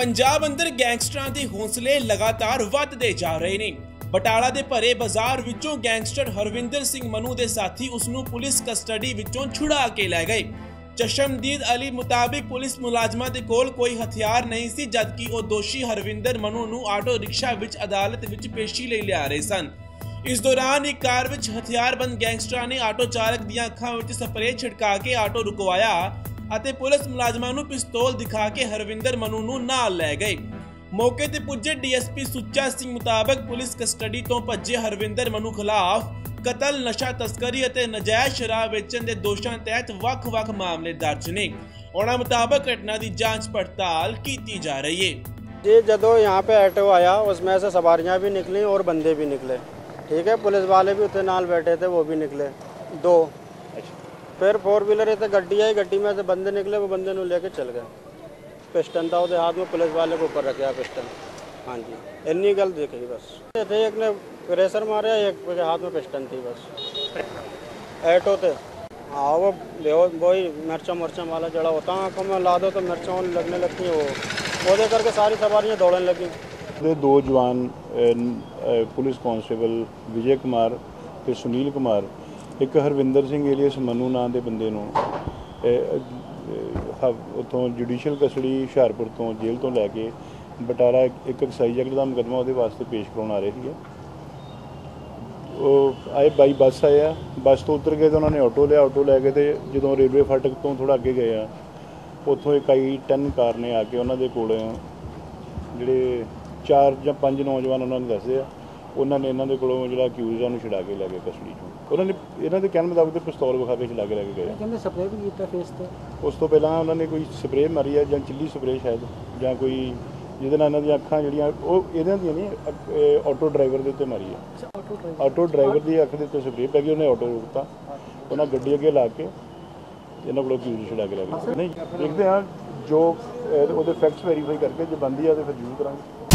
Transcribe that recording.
ਪੰਜਾਬ ਅੰਦਰ ਗੈਂਗਸਟਰਾਂ ਦੇ ਹੌਸਲੇ ਲਗਾਤਾਰ ਵੱਧਦੇ ਜਾ ਰਹੇ ਨੇ। ਬਟਾਲਾ ਦੇ ਭਰੇ ਬਾਜ਼ਾਰ ਵਿੱਚੋਂ ਗੈਂਗਸਟਰ ਹਰਵਿੰਦਰ ਸਿੰਘ ਮਨੂ ਦੇ ਸਾਥੀ ਉਸ ਨੂੰ ਪੁਲਿਸ ਕਸਟਡੀ ਵਿੱਚੋਂ ਛੁਡਾ ਕੇ ਲੈ ਗਏ। ਚਸ਼ਮਦੀਦ ਅਲੀ ਮੁਤਾਬਿਕ ਪੁਲਿਸ ਮੁਲਾਜ਼ਮਾਂ ਦੇ ਕੋਲ ਕੋਈ ਹਥਿਆਰ ਨਹੀਂ ਸੀ, ਜਦਕਿ ਉਹ ਦੋਸ਼ੀ ਹਰਵਿੰਦਰ ਮਨੂ ਨੂੰ ਆਟੋ ਰਿਕਸ਼ਾ ਵਿੱਚ ਅਦਾਲਤ ਵਿੱਚ ਪੇਸ਼ੀ ਲਈ ਲਿਆ ਰਹੇ ਸਨ। ਇਸ ਦੌਰਾਨ ਇੱਕ ਕਾਰ ਵਿੱਚ ਹਥਿਆਰਬੰਦ ਗੈਂਗਸਟਰਾਂ ਨੇ ਆਟੋ ਚਾਲਕ ਦੀਆਂ ਅੱਖਾਂ ਵਿੱਚ ਸਪਰੇਅ ਛਿੜਕਾ ਕੇ ਆਟੋ ਰੁਕਵਾਇਆ। ਅਤੇ ਪੁਲਿਸ ਮੁਲਾਜ਼ਮਾਂ ਨੂੰ ਪਿਸਤੌਲ ਦਿਖਾ ਕੇ ਹਰਵਿੰਦਰ ਮਨੂ ਨੂੰ ਨਾਲ ਲੈ ਗਏ ਮੌਕੇ ਤੇ ਪੁੱਜੇ ਡੀਐਸਪੀ ਸੁੱਚਾ ਸਿੰਘ ਮੁਤਾਬਕ ਪੁਲਿਸ ਕਸਟਡੀ ਤੋਂ ਭੱਜੇ ਹਰਵਿੰਦਰ ਮਨੂ ਖਿਲਾਫ ਕਤਲ ਨਸ਼ਾ ਤਸਕਰੀ ਅਤੇ ਨਜਾਇਜ਼ ਸ਼ਰਾਬ ਵੇਚਣ ਦੇ ਦੋਸ਼ਾਂ ਤਹਿਤ ਵੱਖ-ਵੱਖ ਮਾਮਲੇ ਦਰਜ ਨੇ ਉਹਨਾਂ ਮੁਤਾਬਕ ਘਟਨਾ ਦੀ ਜਾਂਚ ਪੜਤਾਲ ਕੀਤੀ ਜਾ ਰਹੀ ਹੈ जी जदो यहाँ पे ऑटो आया उसमें से सवारियाँ भी निकली और बंदे भी निकले ठीक है पुलिस वाले भी उतने नाल बैठे थे वो भी निकले दो फिर फोर व्हीलर इतने गड्डी आई गड्डी में से बंदे निकले वो बंदे नु लेके चल गए पिस्टन था ਉਹਦੇ हाथ में पुलिस वाले को ऊपर रखा पिस्टन हाँ जी इन्नी गल देखी बस थे एक ने रेसर मारे एक के हाथ में पिस्टन थी बस ऐटो थे हाँ वो बेहो- वही मिर्चा मिर्चा वाला जड़ा होता है आंखों में ला दो तो मिर्चा लगने लगती है वो वो दे करके सारी सवारियाँ दौड़ने लगी ਦੇ ਦੋ ਜਵਾਨ ਅਹ, ਨ- ਅਹ, ਪੁਲਿਸ ਕਾਂਸਟੇਬਲ ਵਿਜੇ ਕੁਮਾਰ ਤੇ ਸੁਨੀਲ ਕੁਮਾਰ ਇੱਕ ਹਰਵਿੰਦਰ ਸਿੰਘ ਏਲੀਅਸ ਮਨੂ ਨਾਂ ਦੇ ਬੰਦੇ ਨੂੰ ਅਹ, ਉੱਥੋਂ ਜੁਡੀਸ਼ੀਅਲ ਕਸਟਡੀ ਹੁਸ਼ਿਆਰਪੁਰ ਤੋਂ ਜੇਲ੍ਹ ਤੋਂ ਲੈ ਕੇ ਬਟਾਲਾ ਇੱਕ ਇੱਕ ਐਕਸਾਈਜ਼ ਐਕਟ ਦਾ ਮੁਕੱਦਮਾ ਉਹਦੇ ਵਾਸਤੇ ਪੇਸ਼ ਕਰਾਉਣ ਆ ਰਹੇ ਸੀਗੇ। ਉਹ ਆਏ ਬਾਈ ਬੱਸ ਆਏ ਆ ਬੱਸ ਤੋਂ ਉਤਰ ਗਏ ਤਾਂ ਉਹਨਾਂ ਨੇ ਆਟੋ ਲਿਆ ਆਟੋ ਲੈ ਕੇ ਤੇ ਜਦੋਂ ਰੇਲਵੇ ਫਾਟਕ ਤੋਂ ਥੋੜਾ ਅੱਗੇ ਗਏ ਆ ਉੱਥੋਂ ਇੱਕ ਆਈ 10 ਕਾਰ ਨੇ ਆ ਕੇ ਉਹਨਾਂ ਦੇ ਕੋਲ ਜਿਹੜੇ ਚਾਰ ਜਾਂ ਪੰਜ ਨੌਜਵਾਨ ਉਹਨਾਂ ਨੂੰ ਦੱਸਦੇ ਆ। ਉਹਨਾਂ ਨੇ ਇਹਨਾਂ ਦੇ ਕੋਲੋਂ ਜਿਹੜਾ ਅਕਿਊਜ਼ ਆ ਉਹਨੂੰ ਛੁਡਾ ਕੇ ਲੈ ਗਏ ਕਸਟਡੀ 'ਚੋਂ। ਉਹਨਾਂ ਨੇ ਇਹਨਾਂ ਦੇ ਕਹਿਣ ਮੁਤਾਬਕ ਤੇ ਪਿਸਤੌਲ ਵਿਖਾ ਕੇ ਛੁਡਾ ਕੇ ਲੈ ਕੇ ਗਏ। ਕਹਿੰਦੇ ਸਪਰੇਅ ਵੀ ਕੀਤਾ ਫੇਸ ਤੇ। ਉਸ ਤੋਂ ਪਹਿਲਾਂ ਉਹਨਾਂ ਨੇ ਕੋਈ ਸਪਰੇਅ ਮਾਰੀ ਆ ਜਾਂ ਚਿੱਲੀ ਸਪਰੇਅ ਸ਼ਾਇਦ ਜਾਂ ਕੋਈ ਜਿਹਦੇ ਨਾਲ ਇਹਨਾਂ ਦੀਆਂ ਅੱਖਾਂ ਜਿਹੜੀਆਂ ਉਹ ਇਹਨਾਂ ਦੀਆਂ ਨਹੀਂ ਆਟੋ ਡਰਾਈਵਰ ਦੇ ਉੱਤੇ ਮਾਰੀ ਆ। ਆਟੋ ਡਰਾਈਵਰ ਦੀ ਅੱਖ ਦੇ ਉੱਤੇ ਸਪਰੇਅ ਪੈ ਗਈ ਉਹਨੇ ਆਟੋ ਰੋਕਤਾ। ਉਹਨਾਂ ਗੱਡੀ ਅੱਗੇ ਲਾ ਕੇ ਇਹਨਾਂ ਕੋਲੋਂ ਕਿਉਂ ਛੁਡਾ ਕੇ ਲੈ ਗਏ। ਨਹੀਂ ਦੇਖਦੇ ਹਾਂ ਜੋ ਉਹਦੇ ਫੈਕਟਸ ਵੈਰੀਫਾਈ ਕਰਕੇ ਜੇ ਬੰਦੀ ਆ ਤੇ ਫਿਰ ਜ਼ਰੂਰ ਕਰਾਂਗੇ।